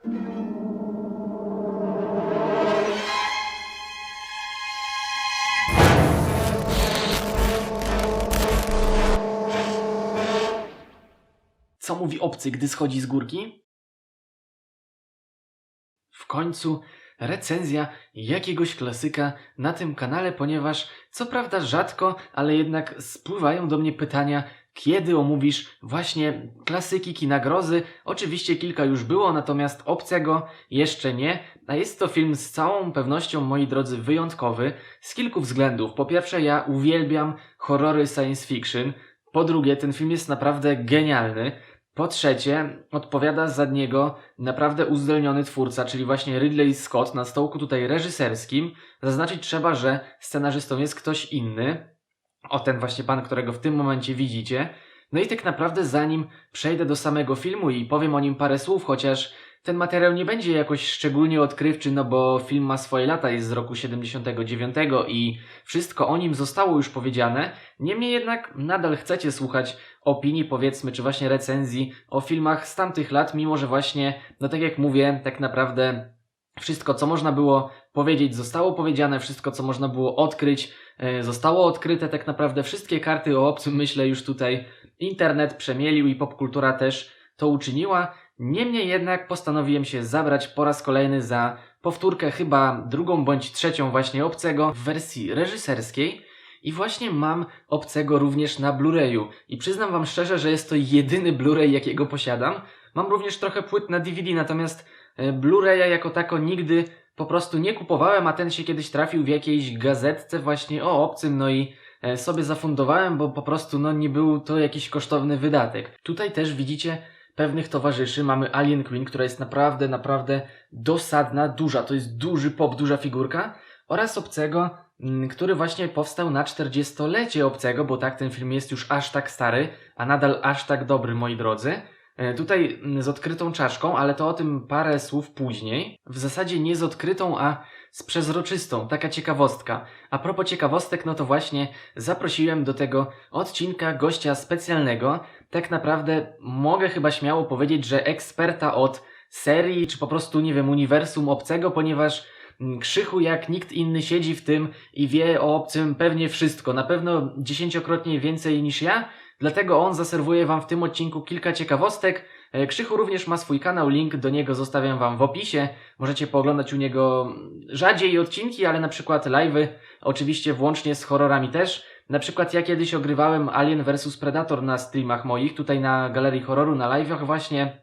Co mówi obcy, gdy schodzi z górki? W końcu recenzja jakiegoś klasyka na tym kanale, ponieważ co prawda rzadko, ale jednak spływają do mnie pytania, kiedy omówisz właśnie klasyki kina grozy. Oczywiście kilka już było, natomiast obcego jeszcze nie. A jest to film z całą pewnością, moi drodzy, wyjątkowy z kilku względów. Po pierwsze, ja uwielbiam horrory science fiction. Po drugie, ten film jest naprawdę genialny. Po trzecie, odpowiada za niego naprawdę uzdolniony twórca, czyli właśnie Ridley Scott na stołku tutaj reżyserskim. Zaznaczyć trzeba, że scenarzystą jest ktoś inny. O ten właśnie pan, którego w tym momencie widzicie. No i tak naprawdę zanim przejdę do samego filmu i powiem o nim parę słów, chociaż ten materiał nie będzie jakoś szczególnie odkrywczy, no bo film ma swoje lata, jest z roku 79 i wszystko o nim zostało już powiedziane. Niemniej jednak nadal chcecie słuchać opinii, powiedzmy, czy właśnie recenzji o filmach z tamtych lat, mimo że właśnie, no tak jak mówię, tak naprawdę wszystko, co można było powiedzieć, zostało powiedziane, wszystko, co można było odkryć, e, zostało odkryte. Tak naprawdę wszystkie karty o obcym, myślę, już tutaj internet przemielił i popkultura też to uczyniła. Niemniej jednak postanowiłem się zabrać po raz kolejny za powtórkę, chyba drugą bądź trzecią właśnie obcego w wersji reżyserskiej. I właśnie mam obcego również na Blu-rayu. I przyznam wam szczerze, że jest to jedyny Blu-ray, jakiego posiadam. Mam również trochę płyt na DVD, natomiast e, Blu-raya jako tako nigdy po prostu nie kupowałem, a ten się kiedyś trafił w jakiejś gazetce właśnie o obcym, no i e, sobie zafundowałem, bo po prostu no nie był to jakiś kosztowny wydatek. Tutaj też widzicie pewnych towarzyszy. Mamy Alien Queen, która jest naprawdę, naprawdę dosadna, duża. To jest duży pop, duża figurka. Oraz obcego, mm, który właśnie powstał na 40-lecie obcego, bo tak ten film jest już aż tak stary, a nadal aż tak dobry, moi drodzy. E, Tutaj mm, z odkrytą czaszką, ale to o tym parę słów później. W zasadzie nie z odkrytą, a z przezroczystą. Taka ciekawostka. A propos ciekawostek, no to właśnie zaprosiłem do tego odcinka gościa specjalnego. Tak naprawdę mogę chyba śmiało powiedzieć, że eksperta od serii, czy po prostu, nie wiem, uniwersum obcego, ponieważ mm, Krzychu jak nikt inny siedzi w tym i wie o obcym pewnie wszystko. Na pewno dziesięciokrotnie więcej niż ja. Dlatego on zaserwuje Wam w tym odcinku kilka ciekawostek. E, Krzychu również ma swój kanał, link do niego zostawiam Wam w opisie. Możecie pooglądać u niego mm, rzadziej odcinki, ale na przykład live'y, oczywiście włącznie z horrorami też. Na przykład ja kiedyś ogrywałem Alien vs Predator na streamach moich, tutaj na Galerii Horroru, na live'ach właśnie.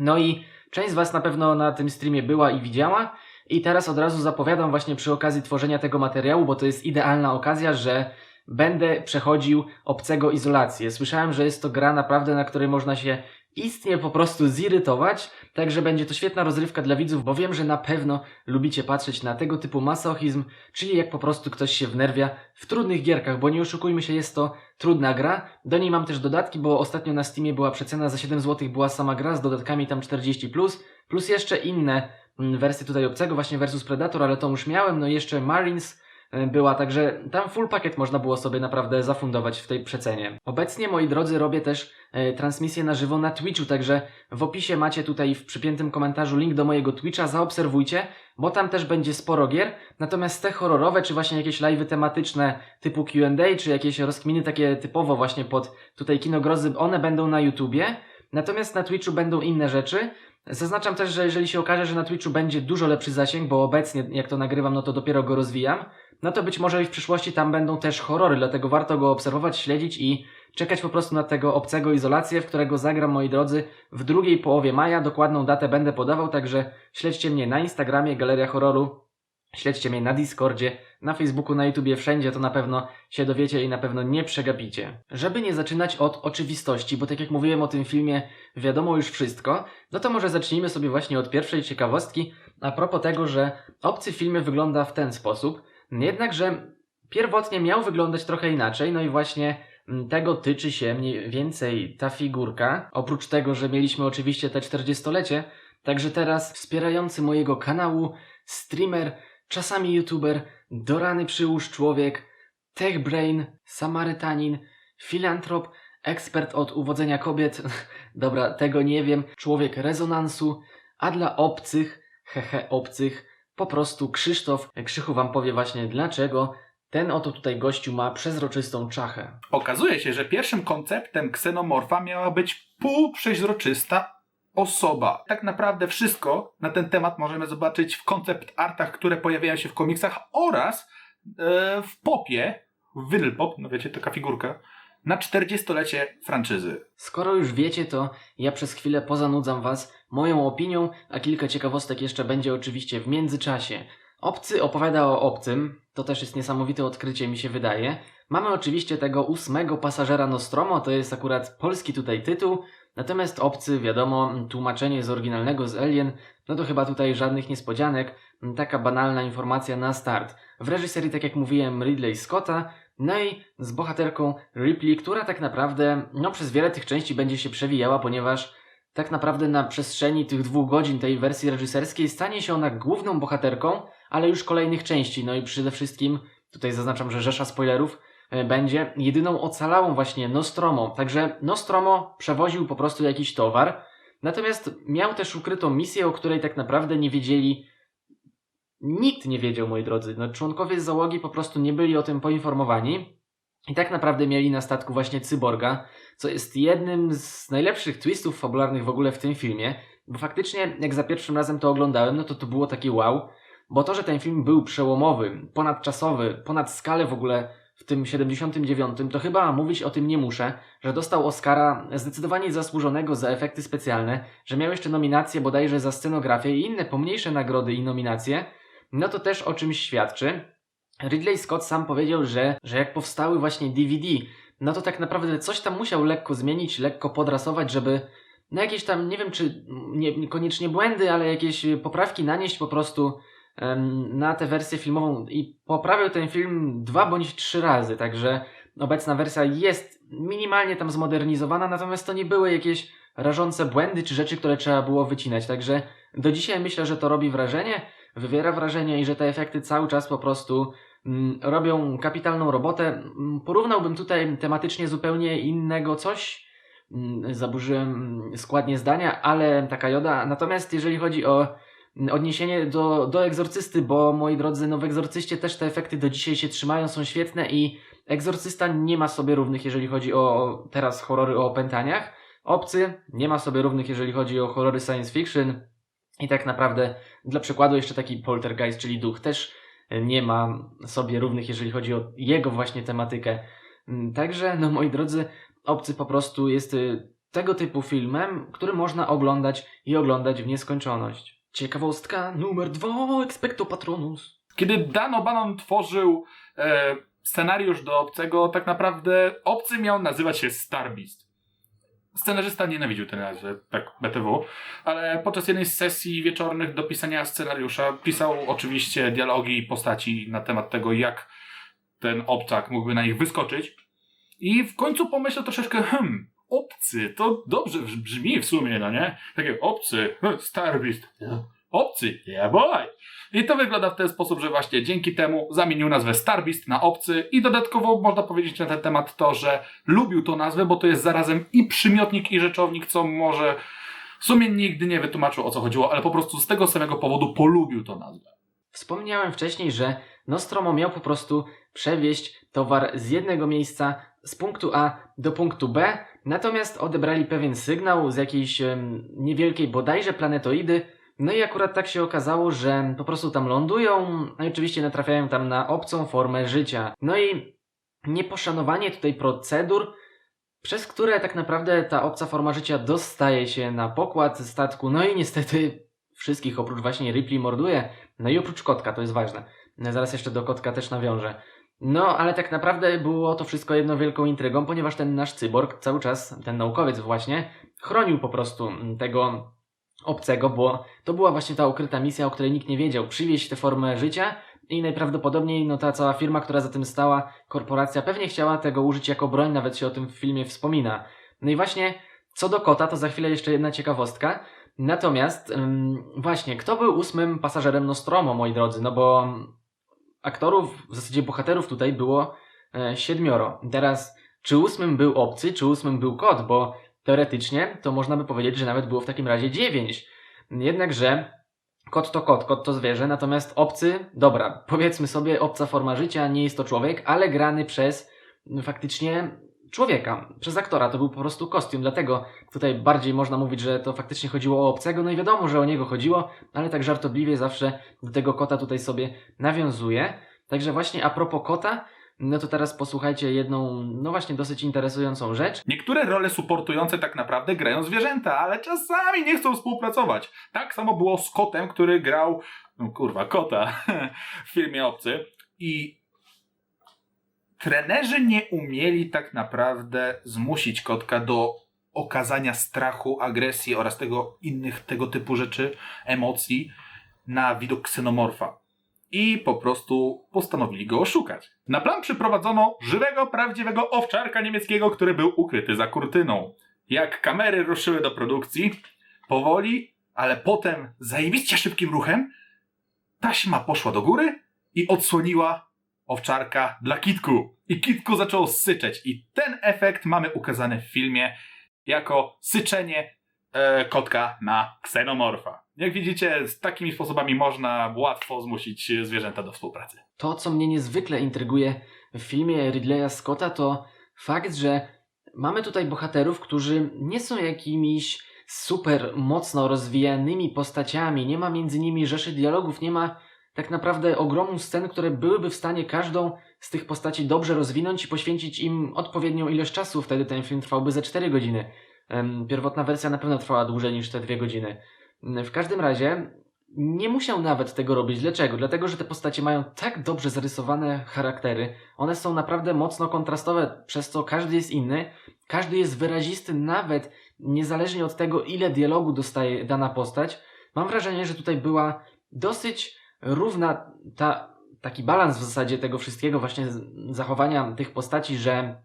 No i część z Was na pewno na tym streamie była i widziała. I teraz od razu zapowiadam właśnie przy okazji tworzenia tego materiału, bo to jest idealna okazja, że będę przechodził obcego izolację. Słyszałem, że jest to gra naprawdę, na której można się istnie po prostu zirytować, także będzie to świetna rozrywka dla widzów, bo wiem, że na pewno lubicie patrzeć na tego typu masochizm, czyli jak po prostu ktoś się wnerwia w trudnych gierkach, bo nie oszukujmy się, jest to trudna gra. Do niej mam też dodatki, bo ostatnio na Steamie była przecena za 7 zł była sama gra z dodatkami tam 40+, plus, plus jeszcze inne mm, wersje tutaj obcego, właśnie versus Predator, ale to już miałem, no jeszcze Marines, była, także tam full pakiet można było sobie naprawdę zafundować w tej przecenie. Obecnie, moi drodzy, robię też e, transmisję na żywo na Twitchu, także w opisie macie tutaj w przypiętym komentarzu link do mojego Twitcha, zaobserwujcie, bo tam też będzie sporo gier, natomiast te horrorowe, czy właśnie jakieś live'y tematyczne typu Q&A, czy jakieś rozkminy takie typowo właśnie pod tutaj kino grozy, one będą na YouTubie, natomiast na Twitchu będą inne rzeczy, Zaznaczam też, że jeżeli się okaże, że na Twitchu będzie dużo lepszy zasięg, bo obecnie jak to nagrywam, no to dopiero go rozwijam, no to być może w przyszłości tam będą też horrory, dlatego warto go obserwować, śledzić i czekać po prostu na tego obcego izolację, w którego zagram, moi drodzy, w drugiej połowie maja. Dokładną datę będę podawał, także śledźcie mnie na Instagramie, Galeria Horroru, śledźcie mnie na Discordzie, na Facebooku, na YouTubie, wszędzie to na pewno się dowiecie i na pewno nie przegapicie. Żeby nie zaczynać od oczywistości, bo tak jak mówiłem o tym filmie, wiadomo już wszystko, no to może zacznijmy sobie właśnie od pierwszej ciekawostki a propos tego, że obcy w filmie wygląda w ten sposób, jednakże pierwotnie miał wyglądać trochę inaczej, no i właśnie mm, tego tyczy się mniej więcej ta figurka. Oprócz tego, że mieliśmy oczywiście te 40-lecie, także teraz wspierający mojego kanału streamer, czasami youtuber, dorany przyłóż człowiek, techbrain, samarytanin, filantrop, ekspert od uwodzenia kobiet, dobra, tego nie wiem, człowiek rezonansu, a dla obcych, hehe obcych, po prostu Krzysztof Krzychu wam powie właśnie dlaczego ten oto tutaj gościu ma przezroczystą czachę. Okazuje się, że pierwszym konceptem ksenomorfa miała być półprzeźroczysta osoba. Tak naprawdę wszystko na ten temat możemy zobaczyć w koncept artach, które pojawiają się w komiksach oraz e, w popie, w vinyl pop, no wiecie, taka figurka, na 40-lecie franczyzy. Skoro już wiecie, to ja przez chwilę pozanudzam was moją opinią, a kilka ciekawostek jeszcze będzie oczywiście w międzyczasie. Obcy opowiada o obcym, to też jest niesamowite odkrycie mi się wydaje. Mamy oczywiście tego ósmego pasażera Nostromo, to jest akurat polski tutaj tytuł, natomiast obcy, wiadomo, tłumaczenie z oryginalnego z Alien, no to chyba tutaj żadnych niespodzianek, taka banalna informacja na start. W reżyserii, tak jak mówiłem, Ridley Scotta, no i z bohaterką Ripley, która tak naprawdę no, przez wiele tych części będzie się przewijała, ponieważ tak naprawdę na przestrzeni tych dwóch godzin tej wersji reżyserskiej stanie się ona główną bohaterką, ale już kolejnych części. No i przede wszystkim, tutaj zaznaczam, że rzesza spoilerów, e, będzie jedyną ocalałą właśnie Nostromo. Także Nostromo przewoził po prostu jakiś towar, natomiast miał też ukrytą misję, o której tak naprawdę nie wiedzieli Nikt nie wiedział, moi drodzy. No, członkowie załogi po prostu nie byli o tym poinformowani. I tak naprawdę mieli na statku właśnie cyborga, co jest jednym z najlepszych twistów fabularnych w ogóle w tym filmie. Bo faktycznie, jak za pierwszym razem to oglądałem, no to to było takie wow. Bo to, że ten film był przełomowy, ponadczasowy, ponad skalę w ogóle w tym 79, to chyba mówić o tym nie muszę, że dostał Oscara zdecydowanie zasłużonego za efekty specjalne, że miał jeszcze nominacje bodajże za scenografię i inne pomniejsze nagrody i nominacje, no to też o czymś świadczy. Ridley Scott sam powiedział, że, że jak powstały właśnie DVD, no to tak naprawdę coś tam musiał lekko zmienić, lekko podrasować, żeby no jakieś tam, nie wiem czy nie, niekoniecznie błędy, ale jakieś poprawki nanieść po prostu um, na tę wersję filmową. I poprawił ten film dwa bądź trzy razy, także obecna wersja jest minimalnie tam zmodernizowana, natomiast to nie były jakieś rażące błędy czy rzeczy, które trzeba było wycinać, także do dzisiaj myślę, że to robi wrażenie wywiera wrażenie i że te efekty cały czas po prostu robią kapitalną robotę. Mm, porównałbym tutaj tematycznie zupełnie innego coś. Mm, zaburzyłem mm, składnie zdania, ale taka joda. Natomiast jeżeli chodzi o mm, odniesienie do, do egzorcysty, bo moi drodzy, no w egzorcyście też te efekty do dzisiaj się trzymają, są świetne i egzorcysta nie ma sobie równych, jeżeli chodzi o teraz horrory o opętaniach. Obcy nie ma sobie równych, jeżeli chodzi o horrory science fiction. I tak naprawdę, dla przykładu, jeszcze taki poltergeist, czyli duch, też nie ma sobie równych, jeżeli chodzi o jego właśnie tematykę. Także, no moi drodzy, Obcy po prostu jest y, tego typu filmem, który można oglądać i oglądać w nieskończoność. Ciekawostka numer dwa, Expecto Patronus. Kiedy Dan O'Bannon tworzył e, scenariusz do Obcego, tak naprawdę Obcy miał nazywać się Star Beast. Scenarzysta nienawidził tej nazwy, tak BTW, ale podczas jednej z sesji wieczornych do pisania scenariusza pisał oczywiście dialogi i postaci na temat tego, jak ten obcak mógłby na nich wyskoczyć. I w końcu pomyślał troszeczkę, hmm, obcy, to dobrze brzmi w sumie, no nie? Takie obcy, Starbeast, obcy, yeah boy. I to wygląda w ten sposób, że właśnie dzięki temu zamienił nazwę Starbeast na obcy i dodatkowo można powiedzieć na ten temat to, że lubił tą nazwę, bo to jest zarazem i przymiotnik i rzeczownik, co może w sumie nigdy nie wytłumaczył o co chodziło, ale po prostu z tego samego powodu polubił tą nazwę. Wspomniałem wcześniej, że Nostromo miał po prostu przewieźć towar z jednego miejsca z punktu A do punktu B, natomiast odebrali pewien sygnał z jakiejś um, niewielkiej bodajże planetoidy, no i akurat tak się okazało, że po prostu tam lądują, no i oczywiście natrafiają tam na obcą formę życia. No i nieposzanowanie tutaj procedur, przez które tak naprawdę ta obca forma życia dostaje się na pokład statku, no i niestety wszystkich oprócz właśnie Ripley morduje, no i oprócz kotka, to jest ważne. Zaraz jeszcze do kotka też nawiążę. No, ale tak naprawdę było to wszystko jedną wielką intrygą, ponieważ ten nasz cyborg cały czas, ten naukowiec właśnie, chronił po prostu tego obcego, bo to była właśnie ta ukryta misja, o której nikt nie wiedział. Przywieźć tę formę życia i najprawdopodobniej no, ta cała firma, która za tym stała, korporacja, pewnie chciała tego użyć jako broń, nawet się o tym w filmie wspomina. No i właśnie co do kota, to za chwilę jeszcze jedna ciekawostka. Natomiast ym, właśnie, kto był ósmym pasażerem Nostromo, moi drodzy? No bo aktorów, w zasadzie bohaterów tutaj było e, siedmioro. Teraz, czy ósmym był obcy, czy ósmym był kot, bo teoretycznie to można by powiedzieć, że nawet było w takim razie dziewięć. Jednakże kot to kot, kot to zwierzę, natomiast obcy, dobra, powiedzmy sobie, obca forma życia, nie jest to człowiek, ale grany przez mm, faktycznie człowieka, przez aktora. To był po prostu kostium, dlatego tutaj bardziej można mówić, że to faktycznie chodziło o obcego. No i wiadomo, że o niego chodziło, ale tak żartobliwie zawsze do tego kota tutaj sobie nawiązuje. Także właśnie a propos kota, no to teraz posłuchajcie jedną, no właśnie dosyć interesującą rzecz. Niektóre role suportujące tak naprawdę grają zwierzęta, ale czasami nie chcą współpracować. Tak samo było z kotem, który grał, no kurwa, kota w filmie Obcy. I trenerzy nie umieli tak naprawdę zmusić kotka do okazania strachu, agresji oraz tego innych tego typu rzeczy, emocji na widok ksenomorfa. I po prostu postanowili go oszukać. Na plan przyprowadzono żywego, prawdziwego owczarka niemieckiego, który był ukryty za kurtyną. Jak kamery ruszyły do produkcji, powoli, ale potem zajebiście szybkim ruchem, taśma poszła do góry i odsłoniła owczarka dla Kitku. I Kitku zaczęło syczeć. I ten efekt mamy ukazany w filmie jako syczenie e, kotka na ksenomorfa. Jak widzicie, z takimi sposobami można łatwo zmusić zwierzęta do współpracy. To, co mnie niezwykle intryguje w filmie Ridleya Scotta, to fakt, że mamy tutaj bohaterów, którzy nie są jakimiś super mocno rozwijanymi postaciami, nie ma między nimi rzeszy dialogów, nie ma tak naprawdę ogromu scen, które byłyby w stanie każdą z tych postaci dobrze rozwinąć i poświęcić im odpowiednią ilość czasu. Wtedy ten film trwałby ze 4 godziny. Pierwotna wersja na pewno trwała dłużej niż te 2 godziny. W każdym razie nie musiał nawet tego robić. Dlaczego? Dlatego, że te postacie mają tak dobrze zarysowane charaktery. One są naprawdę mocno kontrastowe, przez co każdy jest inny. Każdy jest wyrazisty, nawet niezależnie od tego, ile dialogu dostaje dana postać. Mam wrażenie, że tutaj była dosyć równa ta, taki balans w zasadzie tego wszystkiego, właśnie zachowania tych postaci, że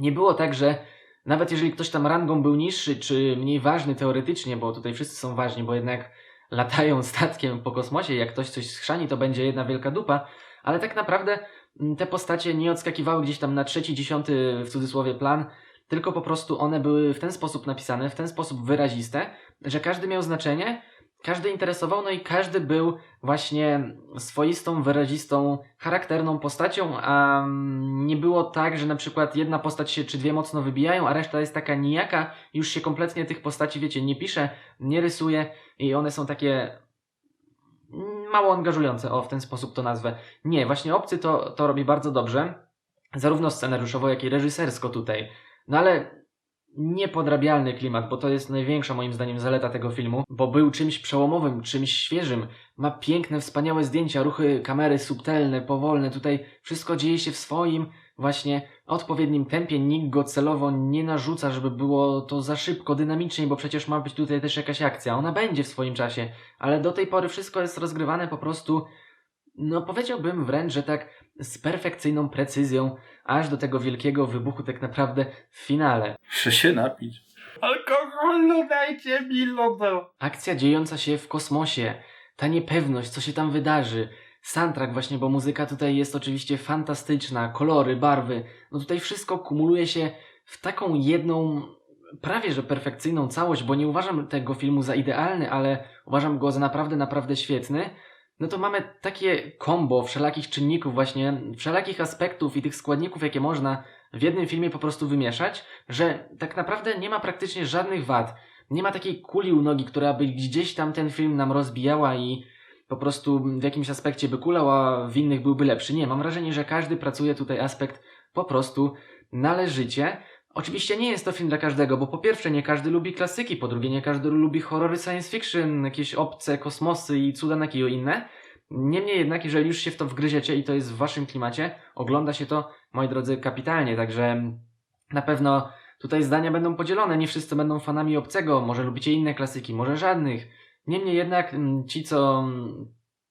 nie było tak, że nawet jeżeli ktoś tam rangą był niższy, czy mniej ważny teoretycznie, bo tutaj wszyscy są ważni, bo jednak latają statkiem po kosmosie, jak ktoś coś schrzani, to będzie jedna wielka dupa, ale tak naprawdę mm, te postacie nie odskakiwały gdzieś tam na trzeci, dziesiąty w cudzysłowie plan, tylko po prostu one były w ten sposób napisane, w ten sposób wyraziste, że każdy miał znaczenie, każdy interesował, no i każdy był właśnie swoistą, wyrazistą, charakterną postacią, a mm, nie było tak, że na przykład jedna postać się czy dwie mocno wybijają, a reszta jest taka nijaka, już się kompletnie tych postaci, wiecie, nie pisze, nie rysuje i one są takie mm, mało angażujące, o w ten sposób to nazwę. Nie, właśnie Obcy to, to robi bardzo dobrze, zarówno scenariuszowo, jak i reżysersko tutaj. No ale niepodrabialny klimat, bo to jest największa moim zdaniem zaleta tego filmu, bo był czymś przełomowym, czymś świeżym. Ma piękne, wspaniałe zdjęcia, ruchy kamery subtelne, powolne. Tutaj wszystko dzieje się w swoim właśnie odpowiednim tempie. Nikt go celowo nie narzuca, żeby było to za szybko, dynamicznie, bo przecież ma być tutaj też jakaś akcja. Ona będzie w swoim czasie, ale do tej pory wszystko jest rozgrywane po prostu, no powiedziałbym wręcz, że tak z perfekcyjną precyzją, aż do tego wielkiego wybuchu tak naprawdę w finale. Muszę się napić. Alkoholu dajcie mi lodę. Akcja dziejąca się w kosmosie, ta niepewność, co się tam wydarzy, soundtrack właśnie, bo muzyka tutaj jest oczywiście fantastyczna, kolory, barwy, no tutaj wszystko kumuluje się w taką jedną, prawie że perfekcyjną całość, bo nie uważam tego filmu za idealny, ale uważam go za naprawdę, naprawdę świetny. No to mamy takie kombo wszelakich czynników właśnie, wszelakich aspektów i tych składników, jakie można w jednym filmie po prostu wymieszać, że tak naprawdę nie ma praktycznie żadnych wad. Nie ma takiej kuli u nogi, która by gdzieś tam ten film nam rozbijała i po prostu w jakimś aspekcie by kulał, a w innych byłby lepszy. Nie, mam wrażenie, że każdy pracuje tutaj aspekt po prostu należycie. Oczywiście nie jest to film dla każdego, bo po pierwsze nie każdy lubi klasyki, po drugie nie każdy lubi horrory science fiction, jakieś obce kosmosy i cuda na kiju inne. Niemniej jednak, jeżeli już się w to wgryziecie i to jest w waszym klimacie, ogląda się to, moi drodzy, kapitalnie, także na pewno tutaj zdania będą podzielone, nie wszyscy będą fanami obcego, może lubicie inne klasyki, może żadnych. Niemniej jednak mm, ci, co mm,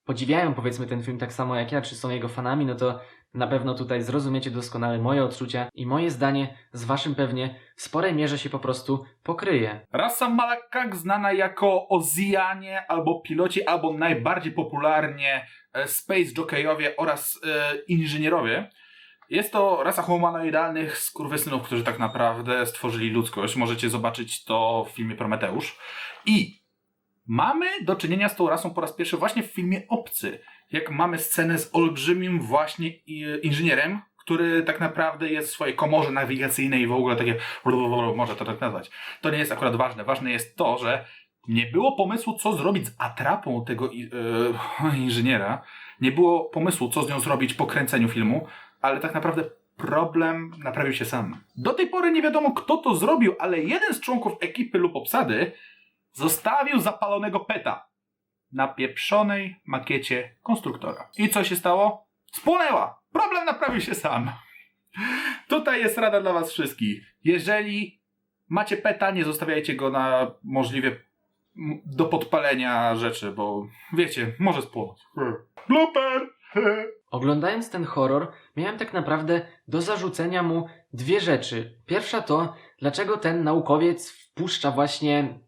podziwiają powiedzmy ten film tak samo jak ja, czy są jego fanami, no to na pewno tutaj zrozumiecie doskonale moje odczucia i moje zdanie z waszym pewnie w sporej mierze się po prostu pokryje. Rasa Malakak znana jako Ozianie albo piloci, albo najbardziej popularnie e, Space Jockey oraz e, inżynierowie. Jest to rasa humanoidalnych skurwysynów, którzy tak naprawdę stworzyli ludzkość. Możecie zobaczyć to w filmie Prometeusz. I Mamy do czynienia z tą rasą po raz pierwszy właśnie w filmie Obcy. Jak mamy scenę z olbrzymim właśnie i- inżynierem, który tak naprawdę jest w swojej komorze nawigacyjnej i w ogóle takie może to tak nazwać. To nie jest akurat ważne. Ważne jest to, że nie było pomysłu, co zrobić z atrapą tego e, inżyniera. Nie było pomysłu, co z nią zrobić po kręceniu filmu, ale tak naprawdę problem naprawił się sam. Do tej pory nie wiadomo, kto to zrobił, ale jeden z członków ekipy lub obsady zostawił zapalonego peta na pieprzonej makiecie konstruktora. I co się stało? Spłonęła! Problem naprawił się sam. Tutaj jest rada dla was wszystkich. Jeżeli macie peta, nie zostawiajcie go na możliwie do podpalenia rzeczy, bo wiecie, może spłonąć. Blooper! Oglądając ten horror, miałem tak naprawdę do zarzucenia mu dwie rzeczy. Pierwsza to, dlaczego ten naukowiec wpuszcza właśnie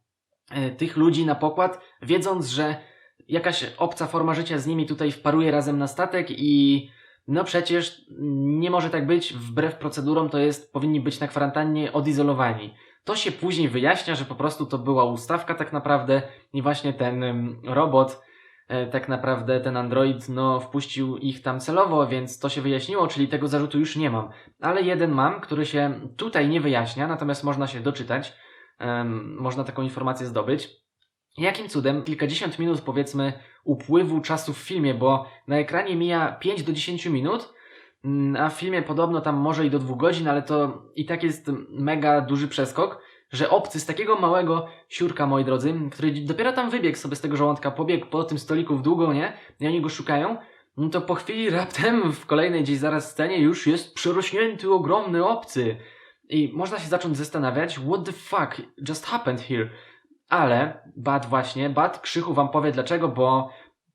e, tych ludzi na pokład, wiedząc, że jakaś obca forma życia z nimi tutaj wparuje razem na statek i no przecież nie może tak być, wbrew procedurom to jest, powinni być na kwarantannie odizolowani. To się później wyjaśnia, że po prostu to była ustawka tak naprawdę i właśnie ten robot e, tak naprawdę ten Android no, wpuścił ich tam celowo, więc to się wyjaśniło, czyli tego zarzutu już nie mam. Ale jeden mam, który się tutaj nie wyjaśnia, natomiast można się doczytać, em, można taką informację zdobyć. Jakim cudem kilkadziesiąt minut powiedzmy upływu czasu w filmie, bo na ekranie mija 5 do 10 minut, mm, a w filmie podobno tam może i do dwóch godzin, ale to i tak jest mega duży przeskok, że obcy z takiego małego siurka, moi drodzy, który dopiero tam wybiegł sobie z tego żołądka, pobiegł po tym stoliku w długą, nie? I oni go szukają. No to po chwili raptem w kolejnej gdzieś zaraz scenie już jest przerośnięty ogromny obcy. I można się zacząć zastanawiać, what the fuck just happened here? Ale Bat właśnie, Bat Krzychu wam powie dlaczego, bo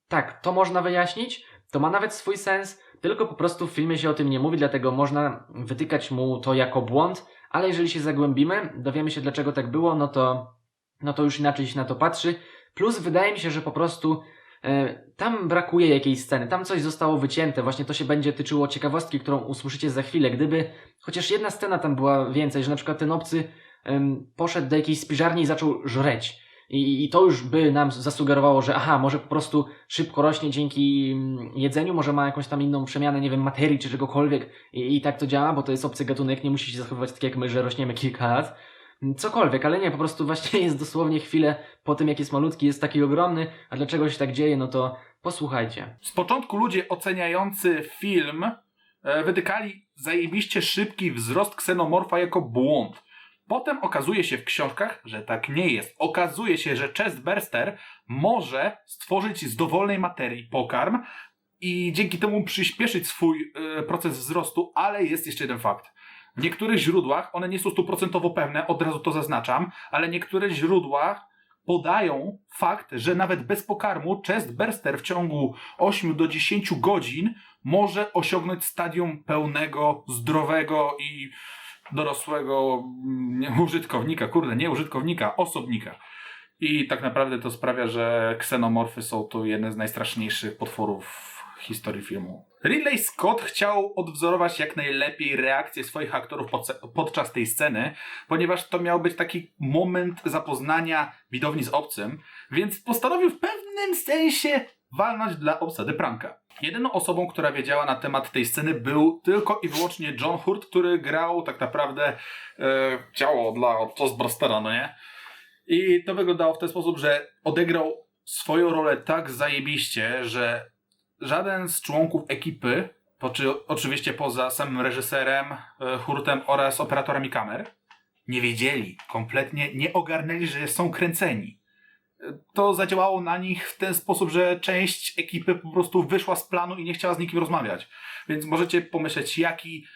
tak, to można wyjaśnić, to ma nawet swój sens, tylko po prostu w filmie się o tym nie mówi, dlatego można wytykać mu to jako błąd, ale jeżeli się zagłębimy, dowiemy się dlaczego tak było, no to, no to już inaczej się na to patrzy. Plus wydaje mi się, że po prostu e, tam brakuje jakiejś sceny, tam coś zostało wycięte, właśnie to się będzie tyczyło ciekawostki, którą usłyszycie za chwilę. Gdyby chociaż jedna scena tam była więcej, że na przykład ten obcy poszedł do jakiejś spiżarni i zaczął żreć. I, I to już by nam zasugerowało, że aha, może po prostu szybko rośnie dzięki mm, jedzeniu, może ma jakąś tam inną przemianę, nie wiem, materii czy czegokolwiek i, i tak to działa, bo to jest obcy gatunek, nie musi się zachowywać tak jak my, że rośniemy kilka lat. Mm, Cokolwiek, ale nie, po prostu właśnie jest dosłownie chwilę po tym, jak jest malutki, jest taki ogromny, a dlaczego się tak dzieje, no to posłuchajcie. Z początku ludzie oceniający film e, wytykali zajebiście szybki wzrost ksenomorfa jako błąd. Potem okazuje się w książkach, że tak nie jest. Okazuje się, że chestburster może stworzyć z dowolnej materii pokarm i dzięki temu przyspieszyć swój e, proces wzrostu, ale jest jeszcze jeden fakt. W niektórych źródłach, one nie są stuprocentowo pewne, od razu to zaznaczam, ale niektóre źródła podają fakt, że nawet bez pokarmu chestburster w ciągu 8 do 10 godzin może osiągnąć stadium pełnego, zdrowego i dorosłego mm, nie, użytkownika, kurde, nie użytkownika, osobnika. I tak naprawdę to sprawia, że ksenomorfy są to jedne z najstraszniejszych potworów w historii filmu. Ridley Scott chciał odwzorować jak najlepiej reakcje swoich aktorów podczas tej sceny, ponieważ to miał być taki moment zapoznania widowni z obcym, więc postanowił w pewnym sensie walnąć dla obsady pranka. Jedyną osobą, która wiedziała na temat tej sceny był tylko i wyłącznie John Hurt, który grał tak naprawdę e, ciało dla Toastbustera, no nie? I to wyglądało w ten sposób, że odegrał swoją rolę tak zajebiście, że żaden z członków ekipy, oczywiście poza samym reżyserem, e, Hurtem oraz operatorami kamer, nie wiedzieli, kompletnie nie ogarnęli, że są kręceni. To zadziałało na nich w ten sposób, że część ekipy po prostu wyszła z planu i nie chciała z nikim rozmawiać. Więc możecie pomyśleć, jaki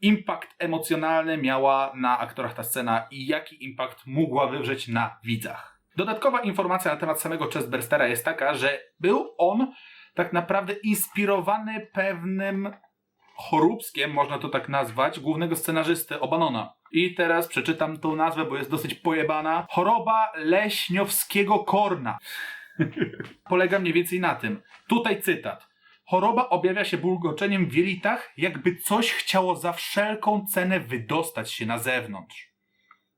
impact emocjonalny miała na aktorach ta scena i jaki impact mogła wywrzeć na widzach. Dodatkowa informacja na temat samego Chestburstera jest taka, że był on tak naprawdę inspirowany pewnym choróbskiem, można to tak nazwać, głównego scenarzysty Obanona. I teraz przeczytam tą nazwę, bo jest dosyć pojebana. Choroba leśniowskiego korna. Polega mniej więcej na tym. Tutaj cytat. Choroba objawia się bulgoczeniem w jelitach, jakby coś chciało za wszelką cenę wydostać się na zewnątrz.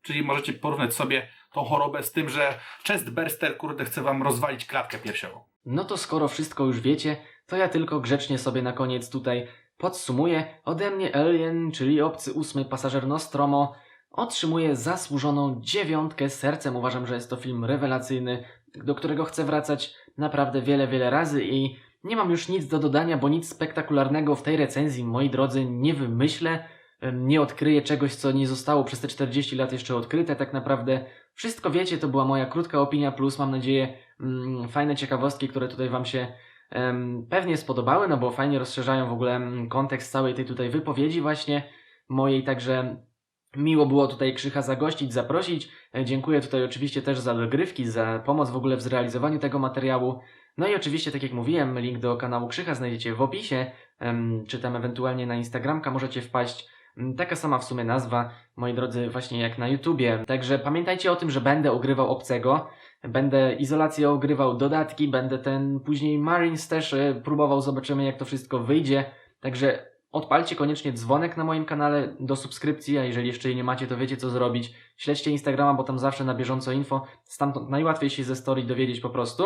Czyli możecie porównać sobie tą chorobę z tym, że chestburster, kurde, chce wam rozwalić klatkę piersiową. No to skoro wszystko już wiecie, to ja tylko grzecznie sobie na koniec tutaj podsumuję. Ode mnie Alien, czyli obcy ósmy pasażer Nostromo, otrzymuje zasłużoną dziewiątkę sercem. Uważam, że jest to film rewelacyjny, do którego chcę wracać naprawdę wiele, wiele razy i nie mam już nic do dodania, bo nic spektakularnego w tej recenzji, moi drodzy, nie wymyślę. Nie odkryję czegoś, co nie zostało przez te 40 lat jeszcze odkryte. Tak naprawdę wszystko wiecie, to była moja krótka opinia, plus mam nadzieję mm, fajne ciekawostki, które tutaj Wam się pewnie spodobały, no bo fajnie rozszerzają w ogóle mm, kontekst całej tej tutaj wypowiedzi właśnie mojej, także miło było tutaj Krzycha zagościć, zaprosić. E, Dziękuję tutaj oczywiście też za dogrywki, za pomoc w ogóle w zrealizowaniu tego materiału. No i oczywiście, tak jak mówiłem, link do kanału Krzycha znajdziecie w opisie, czy tam ewentualnie na Instagramka możecie wpaść. Mm, Taka sama w sumie nazwa, moi drodzy, właśnie jak na YouTubie. Także pamiętajcie o tym, że będę ogrywał obcego. Będę izolację ogrywał, dodatki, będę ten później Marines też e, próbował, zobaczymy jak to wszystko wyjdzie. Także odpalcie koniecznie dzwonek na moim kanale do subskrypcji, a jeżeli jeszcze jej nie macie, to wiecie co zrobić. Śledźcie Instagrama, bo tam zawsze na bieżąco info. Stamtąd najłatwiej się ze story dowiedzieć po prostu.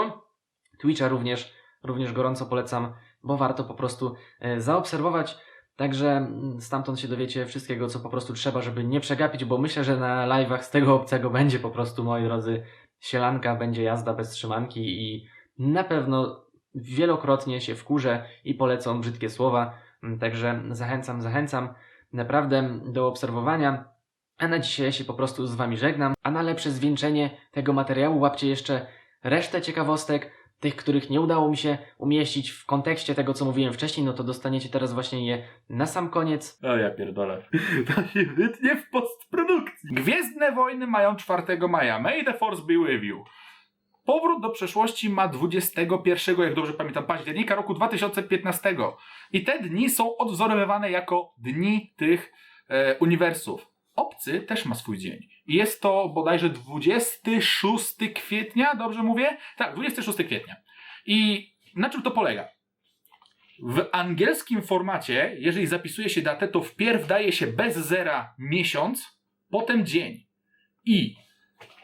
Twitcha również, również gorąco polecam, bo warto po prostu e, zaobserwować. Także mm, stamtąd się dowiecie wszystkiego, co po prostu trzeba, żeby nie przegapić, bo myślę, że na live'ach z tego obcego będzie po prostu, moi drodzy, sielanka, będzie jazda bez trzymanki i na pewno wielokrotnie się wkurzę i polecą brzydkie słowa. Mm, Także zachęcam, zachęcam naprawdę do obserwowania. A na dzisiaj się po prostu z Wami żegnam. A na lepsze zwieńczenie tego materiału łapcie jeszcze resztę ciekawostek, tych, których nie udało mi się umieścić w kontekście tego, co mówiłem wcześniej, no to dostaniecie teraz właśnie je na sam koniec. O ja pierdolę. To się wytnie w postprodukcji. Gwiezdne Wojny mają 4 maja. May the Force be with you. Powrót do przeszłości ma 21, jak dobrze pamiętam, października roku 2015. I te dni są odwzorowywane jako dni tych e, uniwersów. Obcy też ma swój dzień. Jest to bodajże 26 kwietnia, dobrze mówię? Tak, 26 kwietnia. I na czym to polega? W angielskim formacie, jeżeli zapisuje się datę, to wpierw daje się bez zera miesiąc, potem dzień. I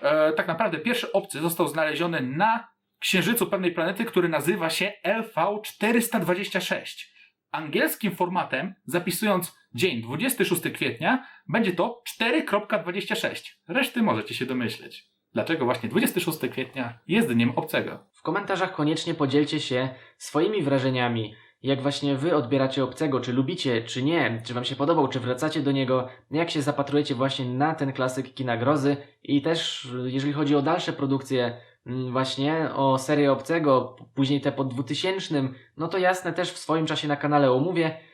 e, tak naprawdę pierwszy obcy został znaleziony na księżycu pewnej planety, który nazywa się LV426. Angielskim formatem, zapisując dzień 26 kwietnia, będzie to 4.26. Reszty możecie się domyśleć. Dlaczego właśnie 26 kwietnia jest dniem obcego? W komentarzach koniecznie podzielcie się swoimi wrażeniami, jak właśnie wy odbieracie obcego, czy lubicie, czy nie, czy wam się podobał, czy wracacie do niego, jak się zapatrujecie właśnie na ten klasyk kina grozy i też jeżeli chodzi o dalsze produkcje mm, właśnie o serię obcego, później te po 2000, no to jasne też w swoim czasie na kanale omówię.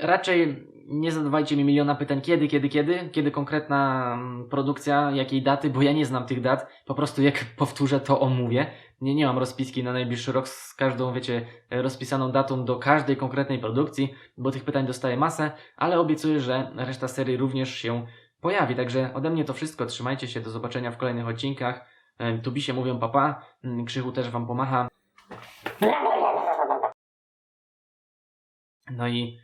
Raczej nie zadawajcie mi miliona pytań kiedy, kiedy, kiedy, kiedy konkretna produkcja, jakiej daty, bo ja nie znam tych dat, po prostu jak powtórzę to omówię. Nie, nie mam rozpiski na najbliższy rok z każdą, wiecie, rozpisaną datą do każdej konkretnej produkcji, bo tych pytań dostaję masę, ale obiecuję, że reszta serii również się pojawi. Także ode mnie to wszystko. Trzymajcie się, do zobaczenia w kolejnych odcinkach. E, Tubisie mówią papa, mm, Krzychu też wam pomacha. No i